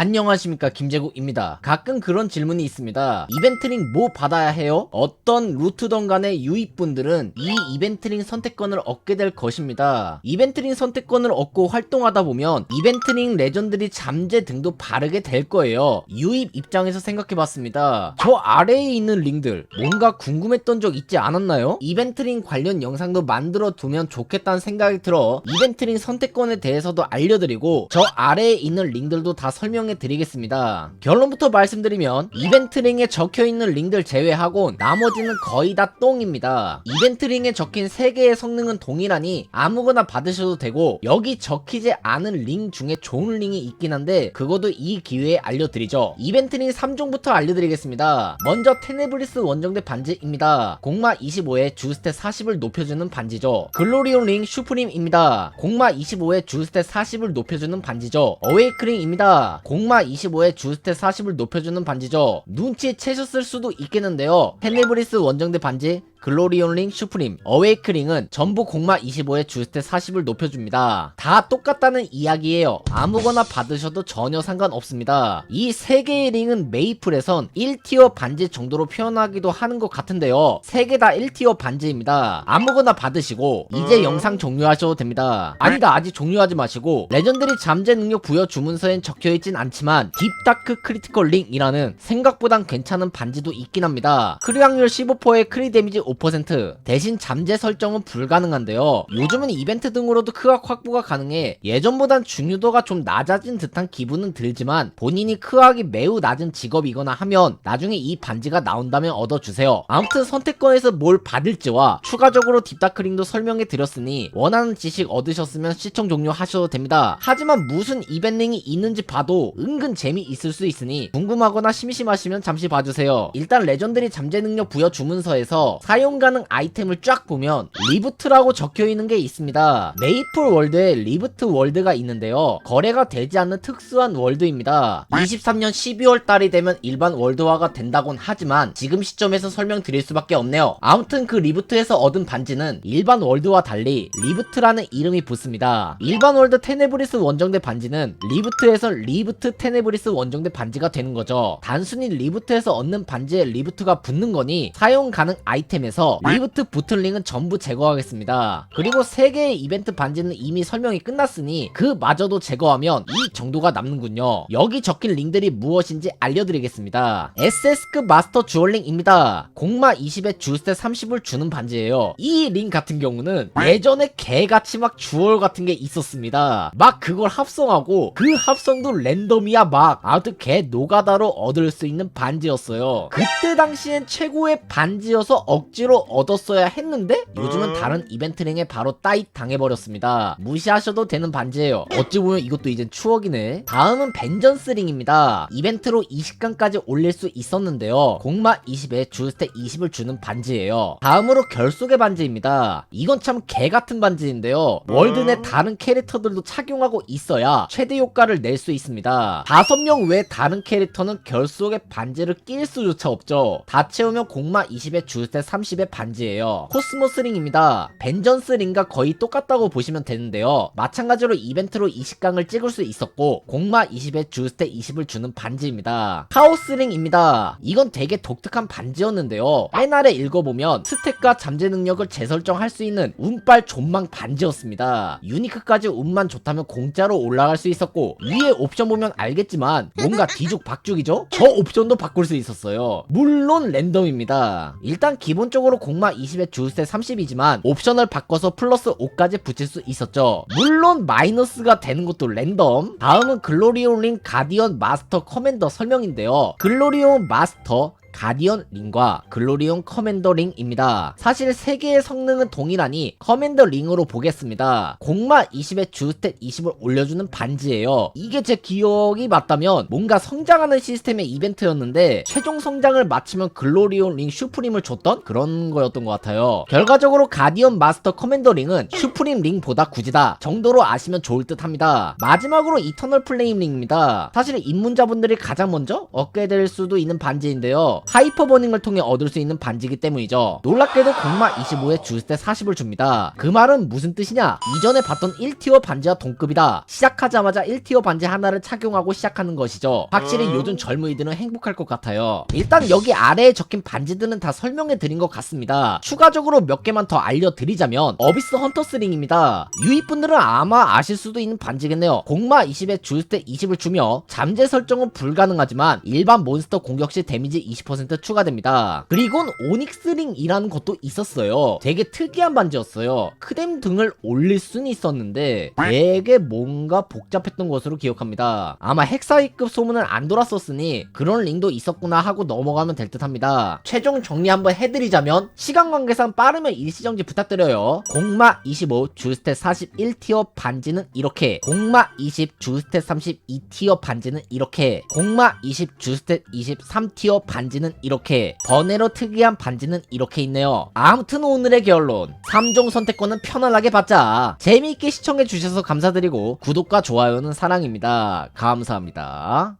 안녕하십니까 김재국입니다. 가끔 그런 질문이 있습니다. 이벤트링 뭐 받아야 해요? 어떤 루트던 간의 유입분들은 이 이벤트링 선택권을 얻게 될 것입니다. 이벤트링 선택권을 얻고 활동하다 보면 이벤트링 레전드리 잠재 등도 바르게 될 거예요. 유입 입장에서 생각해봤습니다. 저 아래에 있는 링들 뭔가 궁금했던 적 있지 않았나요? 이벤트링 관련 영상도 만들어 두면 좋겠다는 생각이 들어 이벤트링 선택권에 대해서도 알려드리고 저 아래에 있는 링들도 다 설명해 드리겠습니다. 결론부터 말씀드리면 이벤트 링에 적혀있는 링들 제외하고 나머지는 거의 다 똥입니다. 이벤트 링에 적힌 3개의 성능은 동일하니 아무거나 받으셔도 되고 여기 적히지 않은 링 중에 좋은 링이 있긴 한데 그것도 이 기회에 알려드리죠. 이벤트 링 3종부터 알려드리겠습니다. 먼저 테네브리스 원정대 반지입니다. 공마 25에 주스탯 40을 높여주는 반지죠. 글로리온 링 슈프림입니다. 공마 25에 주스탯 40을 높여주는 반지죠. 어웨이크링입니다. 공마 25에 주스탯 40을 높여주는 반지죠. 눈치채셨을 수도 있겠는데요. 테네브리스 원정대 반지 글로리온 링 슈프림, 어웨이크링은 전부 공마 25에 주스탯 40을 높여줍니다. 다 똑같다는 이야기예요. 아무거나 받으셔도 전혀 상관없습니다. 이 세 개의 링은 메이플에선 1티어 반지 정도로 표현하기도 하는 것 같은데요. 세 개 다 1티어 반지입니다. 아무거나 받으시고 이제 영상 종료하셔도 됩니다. 아니다 아직 종료하지 마시고 레전드리 잠재 능력 부여 주문서엔 적혀있진 않지만 딥다크 크리티컬 링이라는 생각보단 괜찮은 반지도 있긴 합니다. 크리 확률 15%에 크리 데미지 5% 대신 잠재 설정은 불가능한데요. 요즘은 이벤트 등으로도 크악 확보가 가능해 예전보단 중요도가 좀 낮아진 듯한 기분은 들지만 본인이 크악이 매우 낮은 직업이거나 하면 나중에 이 반지가 나온다면 얻어주세요. 아무튼 선택권에서 뭘 받을지와 추가적으로 딥다크링도 설명해 드렸으니 원하는 지식 얻으셨으면 시청 종료하셔도 됩니다. 하지만 무슨 이벤트링이 있는지 봐도 은근 재미 있을 수 있으니 궁금하거나 심심하시면 잠시 봐주세요. 일단 레전드리 잠재 능력 부여 주문서에서 사용 가능 아이템을 쫙 보면 리부트라고 적혀 있는 게 있습니다. 메이플 월드에 리부트 월드가 있는데요. 거래가 되지 않는 특수한 월드입니다. 23년 12월 달이 되면 일반 월드화가 된다곤 하지만 지금 시점에서 설명드릴 수밖에 없네요. 아무튼 그 리부트에서 얻은 반지는 일반 월드와 달리 리부트라는 이름이 붙습니다. 일반 월드 테네브리스 원정대 반지는 리부트에서 리부트 테네브리스 원정대 반지가 되는 거죠. 단순히 리부트에서 얻는 반지에 리부트가 붙는 거니 사용 가능 아이템에 서 리부트 붙은 링은 전부 제거하겠습니다. 그리고 3개의 이벤트 반지는 이미 설명이 끝났으니 그 마저도 제거하면 이 정도가 남는군요. 여기 적힌 링들이 무엇인지 알려드리겠습니다. SS급 마스터 주얼링입니다. 공마 20에 주스탯 30을 주는 반지예요. 이 링 같은 경우는 예전에 개같이 막 주얼 같은 게 있었습니다. 막 그걸 합성하고 그 합성도 랜덤이야 막 아무튼 개 노가다로 얻을 수 있는 반지였어요. 그때 당시엔 최고의 반지여서 억지 로 얻었어야 했는데 요즘은 다른 이벤트링에 바로 따잇 당해버렸습니다. 무시하셔도 되는 반지예요. 어찌 보면 이것도 이젠 추억이네. 다음은 벤전스링입니다. 이벤트로 20강까지 올릴 수 있었는데요. 공마 20에 주스탯 20을 주는 반지예요. 다음으로 결속의 반지입니다. 이건 참 개같은 반지인데요. 월드 내 다른 캐릭터들도 착용하고 있어야 최대 효과를 낼 수 있습니다. 5명 외 다른 캐릭터는 결속의 반지를 낄 수조차 없죠. 다 채우면 공마 20에 주스탯 30의 반지예요. 코스모스 링입니다. 벤전스 링과 거의 똑같다고 보시면 되는데요. 마찬가지로 이벤트로 20강을 찍을 수 있었고 공마 20에 주스탯 20을 주는 반지입니다. 카오스 링입니다. 이건 되게 독특한 반지였는데요. 옛날에 읽어보면 스탯과 잠재 능력을 재설정할 수 있는 운빨 존망 반지였습니다. 유니크까지 운만 좋다면 공짜로 올라갈 수 있었고 위에 옵션 보면 알겠지만 뭔가 뒤죽박죽이죠? 저 옵션도 바꿀 수 있었어요. 물론 랜덤입니다. 일단 기본 적으로 공마 20에 주스탯 30이지만 옵션을 바꿔서 플러스 5까지 붙일 수 있었죠. 물론 마이너스가 되는 것도 랜덤. 다음은 글로리온 링 가디언 마스터 커맨더 설명인데요. 글로리온 마스터 가디언 링과 글로리온 커맨더 링입니다. 사실 세 개의 성능은 동일하니 커맨더 링으로 보겠습니다. 공마 20에 주스탯 20을 올려주는 반지예요. 이게 제 기억이 맞다면 뭔가 성장하는 시스템의 이벤트였는데 최종 성장을 마치면 글로리온 링 슈프림을 줬던 그런 거였던 것 같아요. 결과적으로 가디언 마스터 커맨더 링은 슈프림 링보다 굳이다 정도로 아시면 좋을 듯 합니다. 마지막으로 이터널 플레임 링입니다. 사실 입문자분들이 가장 먼저 얻게 될 수도 있는 반지인데요. 있어요. 하이퍼 버닝을 통해 얻을 수 있는 반지이기 때문이죠. 놀랍게도 공마 25에 주스테 40을 줍니다. 그 말은 무슨 뜻이냐? 이전에 봤던 1티어 반지와 동급이다. 시작하자마자 1티어 반지 하나를 착용하고 시작하는 것이죠. 확실히 요즘 젊은이들은 행복할 것 같아요. 일단 여기 아래에 적힌 반지들은 다 설명해 드린 것 같습니다. 추가적으로 몇 개만 더 알려드리자면 어비스 헌터스링입니다. 유입분들은 아마 아실 수도 있는 반지겠네요. 공마 20에 주스테 20을 주며 잠재 설정은 불가능하지만 일반 몬스터 공격 시 데미지 20% 추가됩니다. 그리고 오닉스링이라는 것도 있었어요. 되게 특이한 반지였어요. 크뎀 등을 올릴 수는 있었는데 되게 뭔가 복잡했던 것으로 기억합니다. 아마 헥사이급 소문은 안 돌았었으니 그런 링도 있었구나 하고 넘어가면 될 듯합니다. 최종 정리 한번 해드리자면 시간 관계상 빠르면 일시정지 부탁드려요. 공마 25 주스탯 41티어 반지는 이렇게 공마 20 주스탯 32티어 반지는 이렇게 공마 20 주스탯 23티어 반지는 이렇게 번외로 특이한 반지는 이렇게 있네요. 아무튼 오늘의 결론 3종 선택권은 편안하게 받자. 재미있게 시청해주셔서 감사드리고 구독과 좋아요는 사랑입니다. 감사합니다.